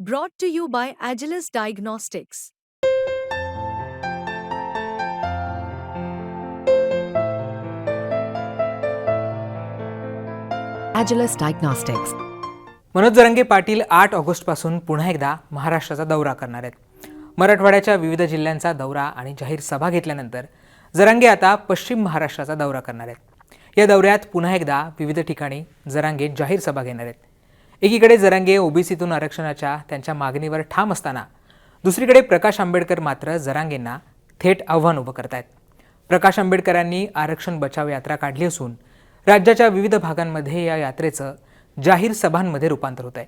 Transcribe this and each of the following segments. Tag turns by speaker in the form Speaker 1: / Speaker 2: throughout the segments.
Speaker 1: Brought to you by Agilus Diagnostics.
Speaker 2: Agilus Diagnostics.
Speaker 3: Manoj Jarange Patil आठ ऑगस्टपासून पुन्हा एकदा महाराष्ट्राचा दौरा करणार आहेत मराठवाड्याच्या विविध जिल्ह्यांचा दौरा आणि जाहीर सभा घेतल्यानंतर जरांगे आता पश्चिम महाराष्ट्राचा दौरा करणार आहेत या दौऱ्यात पुन्हा एकदा विविध ठिकाणी जरांगे जाहीर सभा घेणार आहेत एकीकडे जरांगे ओबीसीतून आरक्षणाच्या त्यांच्या मागणीवर ठाम असताना दुसरीकडे प्रकाश आंबेडकर मात्र जरांगेंना थेट आव्हान उभं करतायत. प्रकाश आंबेडकरांनी आरक्षण बचाव यात्रा काढली असून राज्याच्या विविध भागांमध्ये या यात्रेचं जाहीर सभांमध्ये रूपांतर होत आहे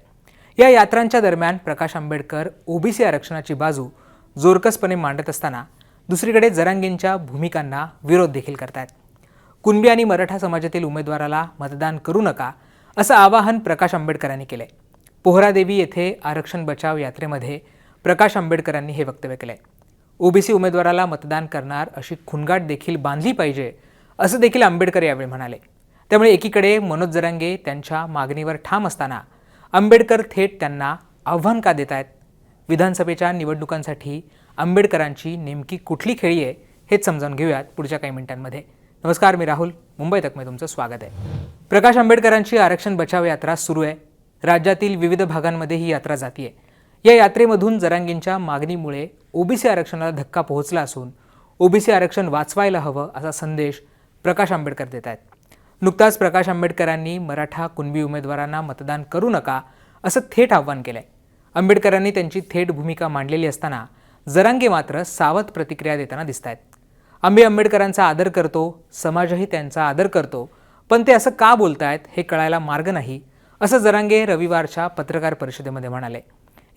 Speaker 3: या यात्रांच्या दरम्यान प्रकाश आंबेडकर ओबीसी आरक्षणाची बाजू जोरकसपणे मांडत असताना दुसरीकडे जरांगेंच्या भूमिकांना विरोध देखील करतायत. कुणबी आणि मराठा समाजातील उमेदवाराला मतदान करू नका असं आवाहन प्रकाश आंबेडकरांनी केलं आहे पोहरादेवी येथे आरक्षण बचाव यात्रेमध्ये प्रकाश आंबेडकरांनी हे वक्तव्य केलं आहे ओबीसी उमेदवाराला मतदान करणार अशी खुणगाट देखील बांधली पाहिजे असं देखील आंबेडकर यावेळी म्हणाले. त्यामुळे एकीकडे मनोज जरांगे त्यांच्या मागणीवर ठाम असताना आंबेडकर थेट त्यांना आव्हान का देत आहेत विधानसभेच्या निवडणुकांसाठी आंबेडकरांची नेमकी कुठली खेळी आहे हेच समजावून घेऊयात पुढच्या काही मिनिटांमध्ये. नमस्कार मी राहुल. मुंबई तकमे तुमचं स्वागत आहे. प्रकाश आंबेडकरांची आरक्षण बचाव यात्रा सुरू आहे. राज्यातील विविध भागांमध्ये ही यात्रा जातीये या यात्रेमधून जरांगींच्या मागणीमुळे ओबीसी आरक्षणाला धक्का पोहोचला असून ओबीसी आरक्षण वाचवायला हवं असा संदेश प्रकाश आंबेडकर देत आहेत. नुकताच प्रकाश आंबेडकरांनी मराठा कुणबी उमेदवारांना मतदान करू नका असं थेट आव्हान आहे आंबेडकरांनी त्यांची थेट भूमिका मांडलेली असताना जरांगे मात्र सावध प्रतिक्रिया देताना दिसत आहेत आम्ही आंबेडकरांचा आदर करतो समाजही त्यांचा आदर करतो. पण ते असं का बोलतायत हे कळायला मार्ग नाही असं जरांगे रविवारच्या पत्रकार परिषदेमध्ये म्हणाले.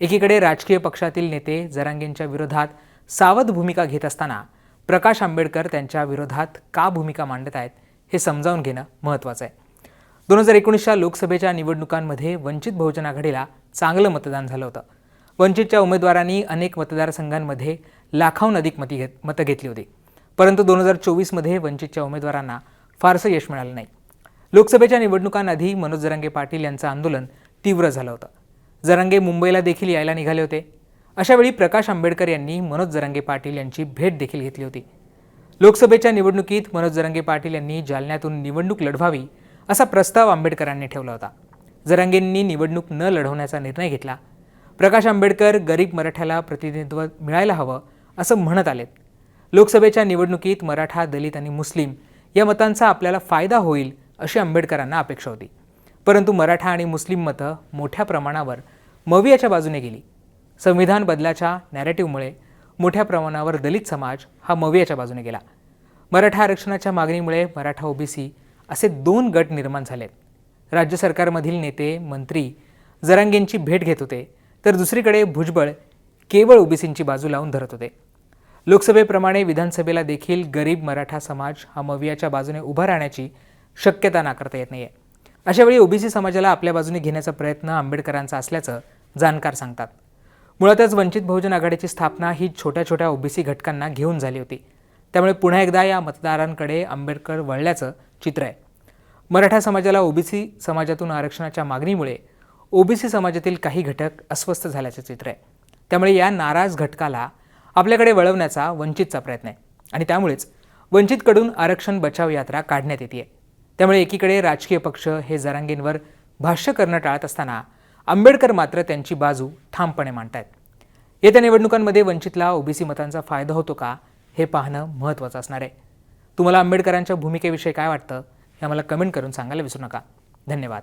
Speaker 3: एकीकडे राजकीय पक्षातील नेते जरांगेंच्या विरोधात सावध भूमिका घेत असताना प्रकाश आंबेडकर त्यांच्या विरोधात का भूमिका मांडत आहेत हे समजावून घेणं महत्त्वाचं आहे. दोन हजार एकोणीसच्या लोकसभेच्या निवडणुकांमध्ये वंचित बहुजन आघाडीला चांगलं मतदान झालं होतं. वंचितच्या उमेदवारांनी अनेक मतदारसंघांमध्ये लाखाहून अधिक मती घेत मतं घेतली होती. परंतु दोन हजार चोवीसमध्ये वंचितच्या उमेदवारांना फारसं यश मिळालं नाही. लोकसभेच्या निवडणुकांआधी मनोज जरांगे पाटील यांचं आंदोलन तीव्र झालं होतं. जरांगे मुंबईला देखील यायला निघाले होते. अशावेळी प्रकाश आंबेडकर यांनी मनोज जरांगे पाटील यांची भेट देखील घेतली होती. लोकसभेच्या निवडणुकीत मनोज जरांगे पाटील यांनी जालन्यातून निवडणूक लढवावी असा प्रस्ताव आंबेडकरांनी ठेवला होता. जरांगेंनी निवडणूक न लढवण्याचा निर्णय घेतला. प्रकाश आंबेडकर गरीब मराठ्याला प्रतिनिधित्व मिळायला हवं असं म्हणत आलेत. लोकसभेच्या निवडणुकीत मराठा दलित आणि मुस्लिम या मतांचा आपल्याला फायदा होईल अशी आंबेडकरांना अपेक्षा होती. परंतु मराठा आणि मुस्लिम मतं मोठ्या प्रमाणावर मवियाच्या बाजूने गेली. संविधान बदलाच्या नॅरेटिव्हमुळे मोठ्या प्रमाणावर दलित समाज हा मवियाच्या बाजूने गेला. मराठा आरक्षणाच्या मागणीमुळे मराठा ओबीसी असे दोन गट निर्माण झालेत. राज्य सरकारमधील नेते मंत्री जरांगेंची भेट घेत होते तर दुसरीकडे भुजबळ केवळ ओबीसींची बाजू लावून धरत होते. लोकसभेप्रमाणे विधानसभेला देखील गरीब मराठा समाज हा मवियाच्या बाजूने उभा राहण्याची शक्यता नाकारता येत नाही आहे अशावेळी ओबीसी समाजाला आपल्या बाजूने घेण्याचा प्रयत्न आंबेडकरांचा असल्याचं जाणकार सांगतात. मुळातच वंचित बहुजन आघाडीची स्थापना ही छोट्या छोट्या ओबीसी घटकांना घेऊन झाली होती. त्यामुळे पुन्हा एकदा या मतदारांकडे आंबेडकर वळल्याचं चित्र आहे. मराठा समाजाला ओबीसी समाजातून आरक्षणाच्या मागणीमुळे ओबीसी समाजातील काही घटक अस्वस्थ झाल्याचं चित्र आहे. त्यामुळे या नाराज घटकाला आपल्याकडे वळवण्याचा वंचितचा प्रयत्न आहे. आणि त्यामुळेच वंचितकडून आरक्षण बचाव यात्रा काढण्यात येते आहे त्यामुळे एकीकडे राजकीय पक्ष हे जरांगींवर भाष्य करणं टाळत असताना आंबेडकर मात्र त्यांची बाजू ठामपणे मांडतायत. येत्या निवडणुकांमध्ये वंचितला ओबीसी मतांचा फायदा होतो का हे पाहणं महत्त्वाचं असणार आहे. तुम्हाला आंबेडकरांच्या भूमिकेविषयी काय वाटतं हे आम्हाला कमेंट करून सांगायला विसरू नका. धन्यवाद.